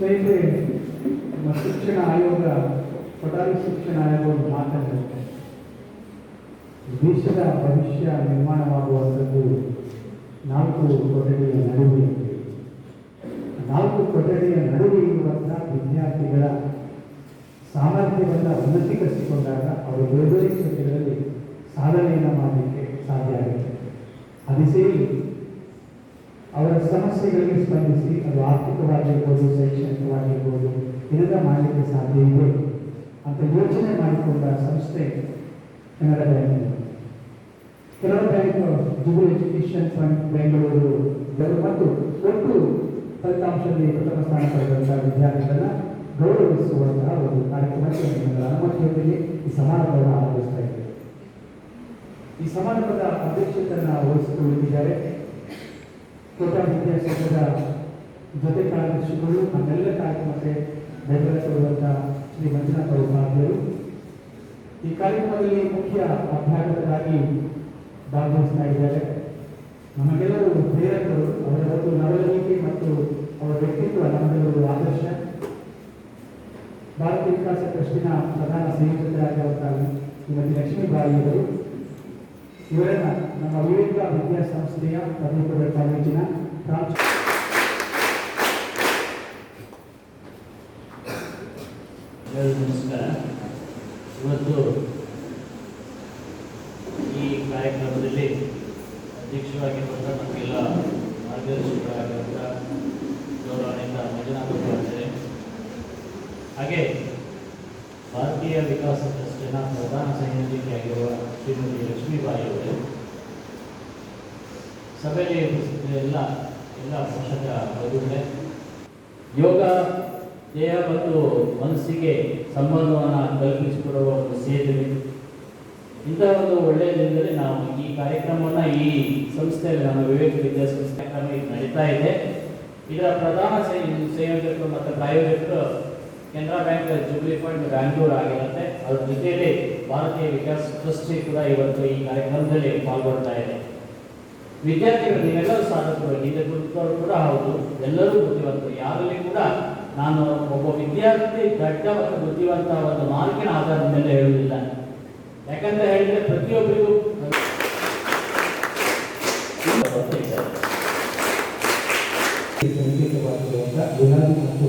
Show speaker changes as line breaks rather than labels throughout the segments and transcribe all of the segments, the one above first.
ಸ್ನೇಹಿತರೆ, ನಮ್ಮ ಶಿಕ್ಷಣ ಆಯೋಗ ಪಠಾರಿ ಶಿಕ್ಷಣ ಆಯೋಗ ಮಾತಾಡುತ್ತೆ ದೇಶದ ಭವಿಷ್ಯ ನಿರ್ಮಾಣವಾಗುವಂಥದ್ದು ನಾಲ್ಕು ಕೊಠಡಿಯ ನಡುವೆ. ನಾಲ್ಕು ಕೊಠಡಿಯ ನಡುವೆ ಇರುವಂತಹ ವಿದ್ಯಾರ್ಥಿಗಳ ಸಾಮರ್ಥ್ಯವನ್ನು ಉನ್ನತೀಕರಿಸಿಕೊಂಡಾಗ ಅವರು ಕ್ಷೇತ್ರಗಳಲ್ಲಿ ಸಾಧನೆಯನ್ನು ಮಾಡಲಿಕ್ಕೆ ಸಾಧ್ಯ ಆಗುತ್ತೆ. ಅದೇ ಸೇರಿ ಸಮಸ್ಯೆಗಳಿಗೆ ಸ್ಪಂದಿಸಿ, ಅದು ಆರ್ಥಿಕವಾಗಿರ್ಬೋದು, ಶೈಕ್ಷಣಿಕವಾಗಿರ್ಬೋದು ಇದನ್ನ ಮಾಡಲಿಕ್ಕೆ ಸಾಧ್ಯ ಇದೆ ಅಂತ ಯೋಚನೆ ಮಾಡಿಕೊಂಡ ಸಂಸ್ಥೆ ಕನ್ನಡ ಬ್ಯಾಂಕ್ ಕೆನರಾ ಬ್ಯಾಂಕ್ ಜುಬು ಎಜುಕೇಶನ್ ಫಂಡ್ ಬೆಂಗಳೂರು ಮತ್ತು ಒಟ್ಟು ಫಲಿತಾಂಶದಲ್ಲಿ ಪ್ರಥಮ ಸ್ಥಾನ ಪಡೆದಂತಹ ವಿದ್ಯಾರ್ಥಿಗಳನ್ನ ಗೌರವಿಸುವಂತಹ ಒಂದು ಕಾರ್ಯಕ್ರಮಕ್ಕೆ ಅನುಮತಿಯೊಂದಿಗೆ ಈ ಸಮಾರಂಭವನ್ನು ಆರಂಭಿಸ್ತಾ ಇದೆ ಈ ಸಮಾರಂಭದ ಅಧ್ಯಕ್ಷತೆಯನ್ನು ವಹಿಸಿಕೊಳ್ಳುತ್ತಿದ್ದಾರೆ ಕೋಟ ವಿದ್ಯಾಸಂಘದ ಜೊತೆ ಕಾರ್ಯದರ್ಶಿಗಳು ನಮ್ಮೆಲ್ಲ ಕಾರ್ಯಕ್ರಮಕ್ಕೆ ಬೆಂಬಲ ಶ್ರೀ ಮಂಜುನಾಥ ಉಪಾಧ್ಯಾಯರು. ಈ ಕಾರ್ಯಕ್ರಮದಲ್ಲಿ ಮುಖ್ಯ ಅಭ್ಯಾಗತರಾಗಿ ಭಾಗವಹಿಸ್ತಾ ಇದ್ದಾರೆ. ನಮಗೆಲ್ಲರೂ ಪ್ರೇರಕರು, ಅವರ ಒಂದು ಮತ್ತು ಅವರ ವ್ಯಕ್ತಿತ್ವ ನಮಗೆಲ್ಲರೂ ಆದರ್ಶ. ಭಾರತ ವಿಕಾಸ ಟ್ರಸ್ಟಿನ ಪ್ರಧಾನ ಸಂಯೋಜಕರಾಗಿರುವಂತಹ ಶ್ರೀಮತಿ ಲಕ್ಷ್ಮೀಬಾಯಿ ಅವರು ಇವರನ್ನ ನಮ್ಮ ವಿವೇಕ ವಿದ್ಯಾಸಂಸ್ಥೆಯ ಪದವಿಪೂರ್ವ ಕಾಲೇಜಿನ
ನಮಸ್ಕಾರ. ಇವತ್ತು ಈ ಕಾರ್ಯಕ್ರಮದಲ್ಲಿ ಅಧ್ಯಕ್ಷರಾಗಿರುವಂಥ ನಮಗೆಲ್ಲ ಮಾರ್ಗದರ್ಶಕರಾಗಿರುವಂಥ ಗೌರವಾನ್ವಿತ ಮಂಜುನಾಥ ಹಾಗೆ ಭಾರತೀಯ ವಿಕಾಸ ಟ್ರಸ್ಟಿನ ಪ್ರಧಾನ ಸಂಯೋಜಕಿಯಾಗಿರುವ ಶ್ರೀಮತಿ ಲಕ್ಷ್ಮೀಬಾಯಿ ಅವರು ಸಭೆಯಲ್ಲಿ ಎಲ್ಲ ಎಲ್ಲ ಪೋಷಕ ಬಂಧುಗಳೇ ಯೋಗ ದೇಹ ಮತ್ತು ಮನಸ್ಸಿಗೆ ಸಂಬಂಧವನ್ನು ಕಲ್ಪಿಸಿಕೊಡುವ ಒಂದು ಸೇತುವೆ. ಇಂತಹ ಒಂದು ಒಳ್ಳೆಯ ದಿನದಲ್ಲಿ ನಾವು ಈ ಕಾರ್ಯಕ್ರಮವನ್ನು ಈ ಸಂಸ್ಥೆಯಲ್ಲಿ ನಮ್ಮ ವಿವೇಕ ವಿದ್ಯಾಸಂಸ್ಥೆ ಕಾರ್ಯಕ್ರಮ ನಡೀತಾ ಇದೆ. ಇದರ ಪ್ರಧಾನ ಸಂಯ- ಸಂಯೋಜಕರು ಮತ್ತು ಪ್ರಾಯೋಜಕರು Canara bank jubilee fund Bangalore ಆಗಿರುತ್ತೆ. ಅದ್ರ ಜೊತೆಯಲ್ಲಿ ಭಾರತೀಯ ವಿಕಾಸ ಟ್ರಸ್ಟಿ ಕೂಡ ಇವತ್ತು ಈ ಕಾರ್ಯಕ್ರಮದಲ್ಲಿ ಪಾಲ್ಗೊಳ್ತಾ ಇದೆ. ವಿದ್ಯಾರ್ಥಿಗಳು ನೀವೆಲ್ಲರೂ ಸಾಧಕರು ಹಿಂದೆ ಗುರುತವರು ಕೂಡ ಹೌದು. ಎಲ್ಲರೂ ಬುದ್ಧಿವಂತರು. ಯಾರಲ್ಲಿ ಕೂಡ ನಾನು ಒಬ್ಬ ವಿದ್ಯಾರ್ಥಿ, ದಡ್ಡ ಮತ್ತು ಬುದ್ಧಿವಂತ ಒಂದು ಮಾರ್ಕಿನ ಆಧಾರದ ಮೇಲೆ ಹೇಳುವುದಿಲ್ಲ. ಯಾಕಂತ ಹೇಳಿದ್ರೆ ಪ್ರತಿಯೊಬ್ಬರಿಗೂ
ಗುಲಾಬಿ ಮತ್ತು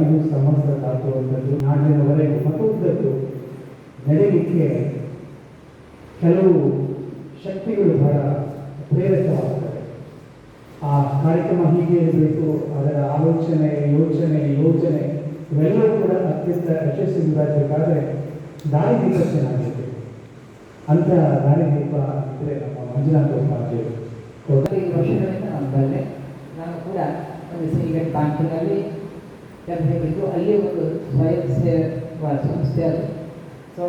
ಐದು ಸಮಸ್ತ ದಾಟುವಂಥದ್ದು ನಾಡಿನವರೆಗೆ ಮತ್ತೊಂದದ್ದು. ನಡೆಯಲಿಕ್ಕೆ ಕೆಲವು ಶಕ್ತಿಗಳು ಬಹಳ ಪ್ರೇರಕವಾಗ್ತವೆ ಆ ಕಾರ್ಯಕ್ರಮ ಹೀಗೆ ಇರಬೇಕು, ಅದರ ಆಲೋಚನೆ, ಯೋಚನೆ, ಯೋಜನೆ, ಇವೆಲ್ಲವೂ ಕೂಡ ಅತ್ಯಂತ ದಾರಿ ದಾರಿದೀಪ ಚೆನ್ನಾಗಿದೆ ಅಂತ ದಾರಿದೀಪ ಅಂದರೆ ನಮ್ಮ ಮಂಜುನಾಥ ಉಪಾಧ್ಯಾಯರು.
ವರ್ಷಗಳಿಂದ ನಾನು ನಾನು ಕೂಡ ಒಂದು ಸಿಂಡಿಕೇಟ್ ಬ್ಯಾಂಕಿನಲ್ಲಿ ಕೆಲಸ ಇದ್ದು ಅಲ್ಲಿ ಒಂದು ಸ್ವಯಂ ಸೇವಾ ಸಂಸ್ಥೆ ಅದು. ಸೊ